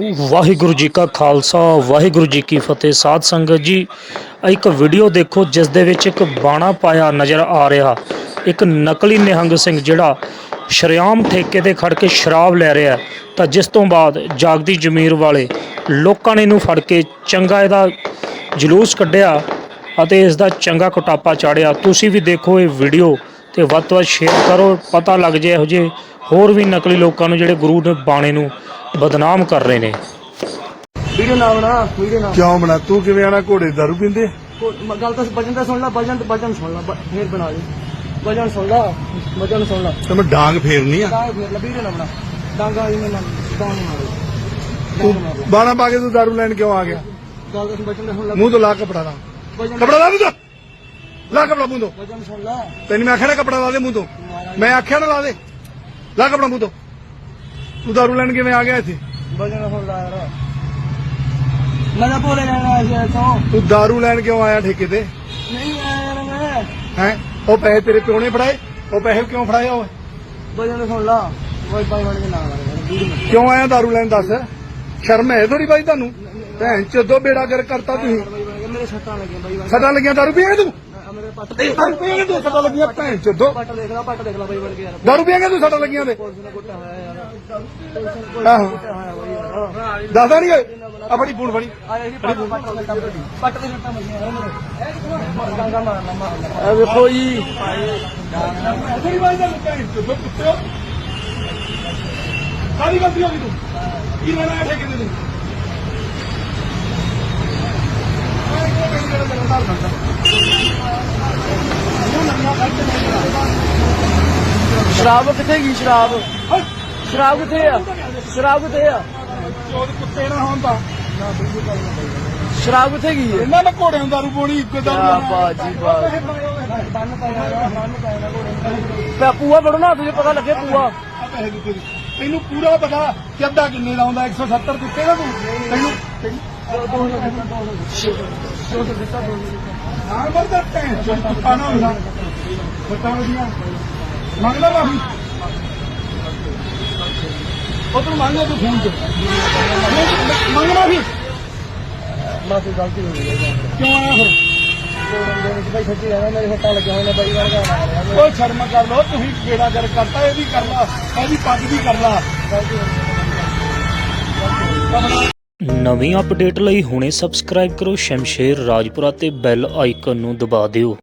ਵਾਹਿਗੁਰੂ ਜੀ ਕਾ ਖਾਲਸਾ, ਵਾਹਿਗੁਰੂ ਜੀ ਕੀ ਫਤਿਹ। ਸਾਧ ਸੰਗਤ ਜੀ ਇੱਕ ਵੀਡੀਓ ਦੇਖੋ, ਜਿਸ ਦੇ ਵਿੱਚ ਇੱਕ ਬਾਣਾ ਪਾਇਆ ਨਜ਼ਰ ਆ ਰਿਹਾ। ਇੱਕ ਨਕਲੀ ਨਿਹੰਗ ਸਿੰਘ ਜਿਹੜਾ ਸ਼ਰੇਆਮ ਠੇਕੇ ਤੇ ਖੜ ਕੇ ਸ਼ਰਾਬ ਲੈ ਰਿਹਾ ਤਾਂ ਜਿਸ ਤੋਂ ਬਾਅਦ ਜਾਗਦੀ ਜ਼ਮੀਰ ਵਾਲੇ ਲੋਕਾਂ ਨੇ ਇਹਨੂੰ ਫੜ ਕੇ ਚੰਗਾ ਇਹਦਾ ਜਲੂਸ ਕੱਢਿਆ ਅਤੇ ਇਸ ਦਾ ਚੰਗਾ ਕੁਟਾਪਾ ਚਾੜਿਆ। ਤੁਸੀਂ ਵੀ ਦੇਖੋ ਇਹ ਵੀਡੀਓ ਤੇ ਵੱਧ ਤੋਂ ਵੱਧ ਸ਼ੇਅਰ ਕਰੋ। ਪਤਾ ਲੱਗ ਜਾਏ ਇਹੋ ਜਿਹੇ ਹੋਰ ਵੀ ਨਕਲੀ ਲੋਕਾਂ ਨੂੰ ਜਿਹੜੇ ਗੁਰੂ ਨੇ ਬਾਣੇ ਨੂੰ ਬਦਨਾਮ ਕਰ ਰਹੇ ਨੇ। ਵੀਡੀਓ ਨਾ ਬਣਾ ਵੀਡੀਓ ਨਾ ਕਿਉਂ ਬਣਾ? ਤੂੰ ਕਿਵੇਂ ਆਣਾ? ਘੋੜੇ ਦਾਰੂ ਪੀਂਦੇ? ਕੋ- ਗੱਲ ਤਾਂ ਵਜਨ ਤਾਂ ਸੁਣ ਲੈ ਵਜਨ ਵਜਨ ਸੁਣ ਲੈ ਬ- ਫੇਰ ਬਣਾ ਲਈ। ਵਜਨ ਸੁਣ ਲੈ ਵਜਨ ਸੁਣ ਲੈ। ਤੇ ਮੈਂ ਡਾਂਗ ਫੇਰਨੀ ਆ। ਡਾਂਗ ਫੇਰ ਲੈ ਵੀਡੀਓ ਨਾ। ਬਣਾ ਡਾਂਗਾ ਇਹਨੇ ਨਾ ਡਾਂਗ ਮਾਰੋ। ਤੂੰ ਡਾਂਗ ਮਾਰੋ। ਬਾਣਾ ਪਾ ਕੇ ਤੂੰ ਦਾਰੂ ਲੈਣ ਕਿਉਂ ਆ ਗਿਆ? ਗੱਲ ਤਾਂ ਵਜਨ ਤਾਂ ਸੁਣ ਲੈ। ਮੂੰਹ ਤੋਂ ਲਾ ਕਪੜਾ ਲਾ। ਵਜਨ ਕਪੜਾ ਲਾ ਮੂੰਹ ਤੋਂ। ਲਾ ਕਪੜਾ ਮੂੰਹ ਤੋਂ। ਵਜਨ ਸੁਣ ਲੈ। ਤੈਨੂੰ ਮੈਂ ਆਖਿਆ ਨਾ ਕਪੜਾ ਲਾ ਦੇ ਮੂੰਹ ਤੋਂ। ਮੈਂ ਆਖਿਆ ਨਾ ਲਾ ਦੇ। ਲਾ ਕਪੜਾ ਮੂੰਹ ਤੋਂ। ਤੂੰ ਦਾਰੂ ਲੈਣ ਕਿਵੇਂ ਆ ਗਿਆ ਇੱਥੇ? ਵਜਨ ਲੈ ਯਾਰ। ਮੈਂ ਤਾਂ ਬੋਲੇ ਜਾਣਾ ਐਸੇ ਤੋਂ ਤੂੰ ਦਾਰੂ ਲੈਣ ਕਿਉਂ ਆਇਆ ਠੇਕੇ ਤੇ? ਨਹੀਂ ਆਇਆ ਯਾਰ ਮੈਂ। ਹੈ? ਉਹ ਪੈਸੇ ਤੇਰੇ ਪਿਓ ਨੇ ਫੜਾਏ? ਉਹ ਪੈਸੇ ਕਿਉਂ ਫੜਾਏ ਓਏ ਵਜਨ ਸੁਣ ਲੈ। ਵਾਈ ਨਾ ਮਾਰ ਵੀਡੀਓ ਕਿਉਂ ਆਇਆ ਦਾਰੂ ਲੈਣ ਦੱਸ? ਸ਼ਰਮ ਹੈ ਥੋੜੀ ਬਾਈ ਤੁਹਾਨੂੰ? ਭੈਣ ਚੋਦੋ ਬੇੜਾ ਕਰ ਕਰਤਾ ਤੁਸੀਂ। ਮੇਰੇ ਸੱਟਾਂ ਲੱਗੀਆਂ ਬਾਈ ਸੱਟਾਂ ਲੱਗੀਆਂ ਦਾਰੂ ਪੀਏਂਗੇ ਤੂੰ ਪੱਟ ਦਾਰੂ ਪੀਏਂਗੇ ਤੂੰ ਸੱਟਾਂ ਲੱਗੀਆਂ ਭੈਣ ਚੋਦੋ। ਪੱਟ ਦੇਖ ਲੈ ਪੱਟ ਦੇਖ ਲੈ ਬਾਈ ਬਣ ਕੇ ਯਾਰ ਦਾਰੂ ਤੂੰ ਸੱਟਾਂ ਲੱਗੀਆਂ ਤੇ? ਪੁਲਿਸ ਨੇ ਕੁੱਟਿਆ ਹੋਇਆ ਯਾਰ ਪੁਲਿਸ ਨੇ ਕੁੱਟਿਆ ਆਹੋ। ਹੋਇਆ ਬਾਈ ਯਾਰ ਦੱਸਦਾ ਨਹੀਂ ਓਏ। ਆ ਫੜੀ ਫੋਨ ਫੜੀ। ਇਹ ਵੇਖੋ ਜੀ। ਭੈਣ ਚੋਦੋ ਕਾਦੀ ਗਲਤੀ ਹੋ ਗਈ ਤੂੰ। ਕੀ ਲੈਣਾ ਹੈ ਠੇਕੇ ਤੂੰ ਸ਼ਰਾਬ ਕਿੱਥੇ ਗਈ ਸ਼ਰਾਬ? ਸ਼ਰਾਬ ਕਿੱਥੇ ਆ? ਸ਼ਰਾਬ ਕਿੱਥੇ ਆ? ਚੋਦ ਕੁੱਤੇ ਨਾ ਹੋਣ ਤਾਂ ਸ਼ਰਾਬ ਕਿੱਥੇ ਗਈ ਹੈ? ਇਹਨਾਂ ਨੇ ਘੋੜਿਆਂ ਨੂੰ ਦਾਰੂ ਪੋਣੀ ਇੱਕੋ ਦਾਰੂ ਕਿਆ ਲੈਣਾ। ਬਾਤ ਜੀ ਬਾਤ। ਬੰਨ ਪਾਇਆ ਬੰਨ ਪਾਇਆ ਪੂਆ ਪੜੋ ਨਾ ਤੁਝੇ ਪਤਾ ਲੱਗੇ ਪੂਆ। ਆ। ਤੈਨੂੰ ਪੂਰਾ ਪਤਾ ਕਿ ਅੱਧਾ ਕਿੰਨੇ ਦਾ ਆਉਂਦਾ 170 ਦਿੱਤੇ ਨਾ ਤੂੰ? ਤੈਨੂੰ ਹਾਂ ਮਰਦਾ ਚੋਦ ਕੁੱਤਾ ਨਾ ਹੁੰਦਾ। ਕੁੱਤਾ ਵਧੀਆ ਮੰਗਦਾ ਮਾਫੀ। ਉਹ ਤੂੰ ਮੰਗਦਾ ਤੂੰ ਫੋਨ ਤੇ। ਮੰਗ ਮਾਫੀ। ਮਾਫੀ ਗਲਤੀ ਹੋ ਗਈ ਹੈ ਕਿਉਂ ਆਇਆ ਫਿਰ? ਭਾਈ ਸੱਚੀ ਰਹਿਣਾ ਮੇਰੇ ਸੱਟਾਂ ਲੱਗੀਆਂ ਹੋਈਆਂ ਬਾਈ ਵਰਗਾ ਓਏ ਸ਼ਰਮ ਕਰ ਲੋ ਤੁਸੀਂ ਕਿਹੜਾ ਕਰ ਕਰਤਾ ਇਹ ਵੀ ਕਰ ਲਾ ਇਹ ਵੀ ਪੱਗ ਵੀ ਕਰ ਲਾ ਨਵੀਂ ਅਪਡੇਟ ਲਈ ਹੁਣੇ ਸਬਸਕ੍ਰਾਈਬ ਕਰੋ ਸ਼ਮਸ਼ੇਰ ਰਾਜਪੁਰਾ ਤੇ ਬੈਲ ਆਈਕਨ ਨੂੰ ਦਬਾ ਦਿਓ।